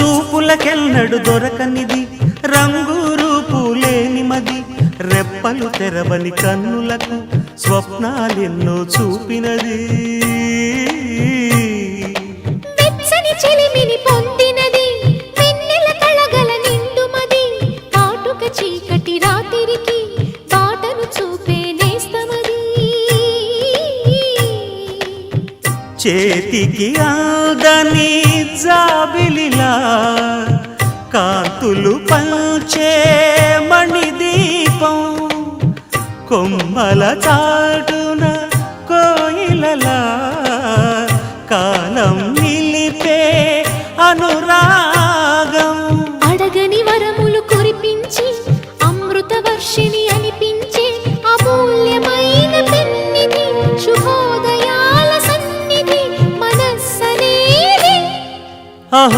చూపులకెన్నడు దొరకనిది. రంగు రూపు లేని మది. రెప్పలు తెరవని కన్నులకు స్వప్నాలెన్నో చూపినది. వెచ్చని చెలిమిని పొందినది. వెన్నెల కళగల నిండుమది కాటుక చీకటి రాత్రికి బాటను చూపే నేస్తమది. చేతికి ఆదని జాబిలిలా కాంతులు పంచే మణిదీపం కొమ్మల చాటున కోయిలలా కాలం నిలిపే అనురాగం. అడగని వరములు కురిపించి అమృత వర్షిణి అనిపించి అమూల్యమైన పెన్నిధి আহ